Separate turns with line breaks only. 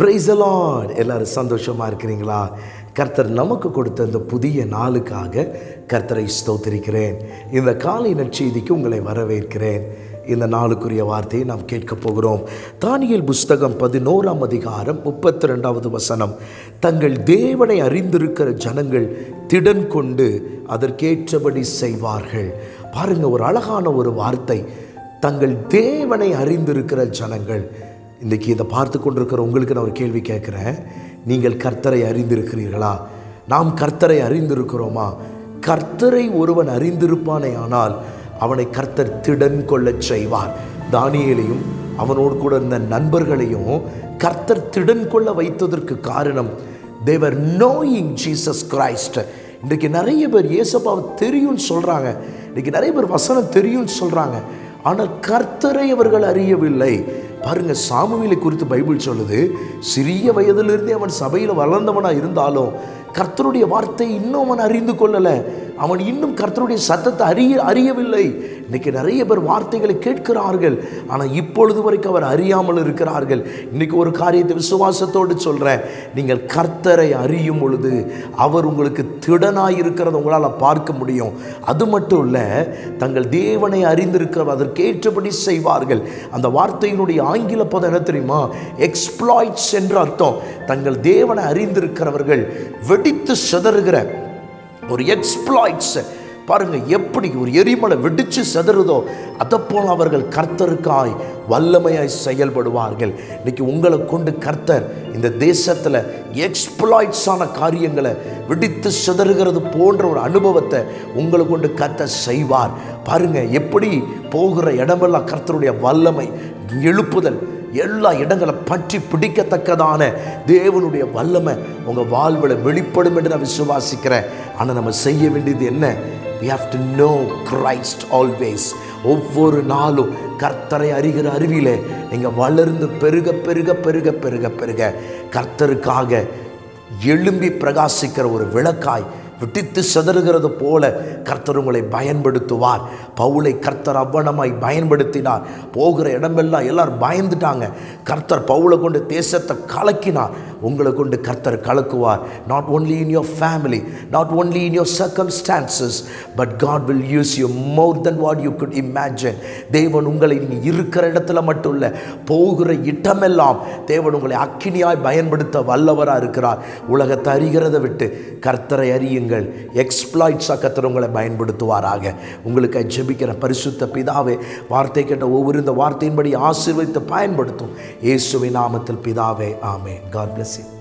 பிரைசலான் எல்லாரும் சந்தோஷமாக இருக்கிறீங்களா? கர்த்தர் நமக்கு கொடுத்த இந்த புதிய நாளுக்காக கர்த்தரை ஸ்தோத்திரிக்கிறேன். இந்த காலை நற்செய்திக்கு உங்களை வரவேற்கிறேன். இந்த நாளுக்குரிய வார்த்தையை நாம் கேட்கப் போகிறோம். தானியல் புஸ்தகம் பதினோராம் அதிகாரம் முப்பத்தி ரெண்டாவது வசனம். தங்கள் தேவனை அறிந்திருக்கிற ஜனங்கள் திடன் கொண்டு அதற்கேற்றபடி செய்வார்கள். பாருங்கள் ஒரு அழகான ஒரு வார்த்தை. தங்கள் தேவனை அறிந்திருக்கிற ஜனங்கள் இன்றைக்கி இதை பார்த்து கொண்டிருக்கிற உங்களுக்கு நான் ஒரு கேள்வி கேட்குறேன். நீங்கள் கர்த்தரை அறிந்திருக்கிறீர்களா? நாம் கர்த்தரை அறிந்திருக்கிறோமா? கர்த்தரை ஒருவன் அறிந்திருப்பானே ஆனால் அவனை கர்த்தர் திடன் கொள்ளச் செய்வார். தானியலையும் அவனோடு கூட இருந்த நண்பர்களையும் கர்த்தர் திடன் கொள்ள வைத்ததற்கு காரணம் தேவர் நோயிங் ஜீசஸ் கிரைஸ்ட் இன்றைக்கு நிறைய பேர் இயேசப்பாவை தெரியும்னு சொல்கிறாங்க இன்றைக்கி நிறைய பேர் வசனம் தெரியும்னு சொல்கிறாங்க ஆனால் கர்த்தரை அவர்கள் அறியவில்லை. பாருங்க சாமுவேலை குறித்து பைபிள் சொல்லுது சிறிய வயதிலிருந்தே அவன் சபையில் வளர்ந்தவனாக இருந்தாலும் கர்த்தருடைய வார்த்தை இன்னும் அவன் அறிந்து கொள்ளலை. அவன் இன்னும் கர்த்தருடைய சத்தத்தை அறிய அறியவில்லை. இன்னைக்கு நிறைய பேர் வார்த்தைகளை கேட்கிறார்கள். ஆனால் இப்பொழுது வரைக்கும் அவர் அறியாமல் இருக்கிறார்கள். இன்னைக்கு ஒரு காரியத்தை விசுவாசத்தோடு சொல்கிறேன் நீங்கள் கர்த்தரை அறியும் பொழுது அவர் உங்களுக்கு திடனாக இருக்கிறத உங்களால் பார்க்க முடியும். அது மட்டும் இல்லை தங்கள் தேவனை அறிந்திருக்கிற அதற்கேற்றபடி செய்வார்கள். அந்த வார்த்தையினுடைய ஆங்கில பதம் என்ன தெரியுமா? எக்ஸ்ப்ளாய்ட்ஸ் என்று அர்த்தம். தங்கள் தேவனை அறிந்திருக்கிறவர்கள் வெடித்து சிதறுகிற ஒரு எக்ஸ்ப்ளாய்ட்ஸ் பாருங்க எப்படி ஒரு எரிமலை வெடிச்சு செதறுதோ அதை போல் அவர்கள் கர்த்தருக்காய் வல்லமையாய் செயல்படுவார்கள். இன்னைக்கு உங்களை கொண்டு கர்த்தர் இந்த தேசத்தில் எக்ஸ்ப்ளாய்ட்ஸான காரியங்களை வெடித்து சிதறுகிறது போன்ற ஒரு அனுபவத்தை உங்களை கொண்டு கர்த்தர் செய்வார். பாருங்க எப்படி போகிற இடமெல்லாம் கர்த்தருடைய வல்லமை எழுப்புதல் எல்லா இடங்களை பற்றி பிடிக்கத்தக்கதான தேவனுடைய வல்லமை உங்கள் வாழ்வில் வெளிப்படும் என்று நான் விசுவாசிக்கிறேன். ஆனால் நம்ம செய்ய வேண்டியது என்ன? We have to know Christ always ஒவ்வொரு நாளும் கர்த்தரை அறிகிற அருவியில் நீங்கள் வளர்ந்து பெருக பெருக பெருக பெருக பெருக. கர்த்தருக்காக எழும்பி பிரகாசிக்கிற ஒரு விளக்காய் விட்டித்து சிதறுகிறது போல கர்த்தர் உங்களை பயன்படுத்துவார். பவுலை கர்த்தர் அவ்வளமாய் பயன்படுத்தினார். போகிற இடமெல்லாம் எல்லாரும் பயந்துட்டாங்க. கர்த்தர் பவுலை கொண்டு தேசத்தை கலக்கினார். உங்களை கொண்டு கர்த்தர் கலக்குவார். Not only in your family not only in your circumstances but God will use you more then what you could imagine தேவன் உங்களை நீங்கள் இருக்கிற இடத்துல மட்டும் இல்லை போகிற இடமெல்லாம் தேவன் உங்களை அக்கினியாய் பயன்படுத்த வல்லவராக இருக்கிறார். உலகத்தை அறிகிறத விட்டு கர்த்தரை அறியுங்கள். நீங்கள் எக்ஸ்பிளாய்ட்ஸாக கத்திர உங்களை பயன்படுத்துவாராக. உங்களுக்கு ஜெபிக்கிற பரிசுத்த பிதாவே வார்த்தை கேட்ட ஒவ்வொரு இந்த வார்த்தையின்படி ஆசீர்வதித்து பயன்படுத்தும். இயேசுவின் நாமத்தில் பிதாவே ஆமே காட் பிளஸ் யூ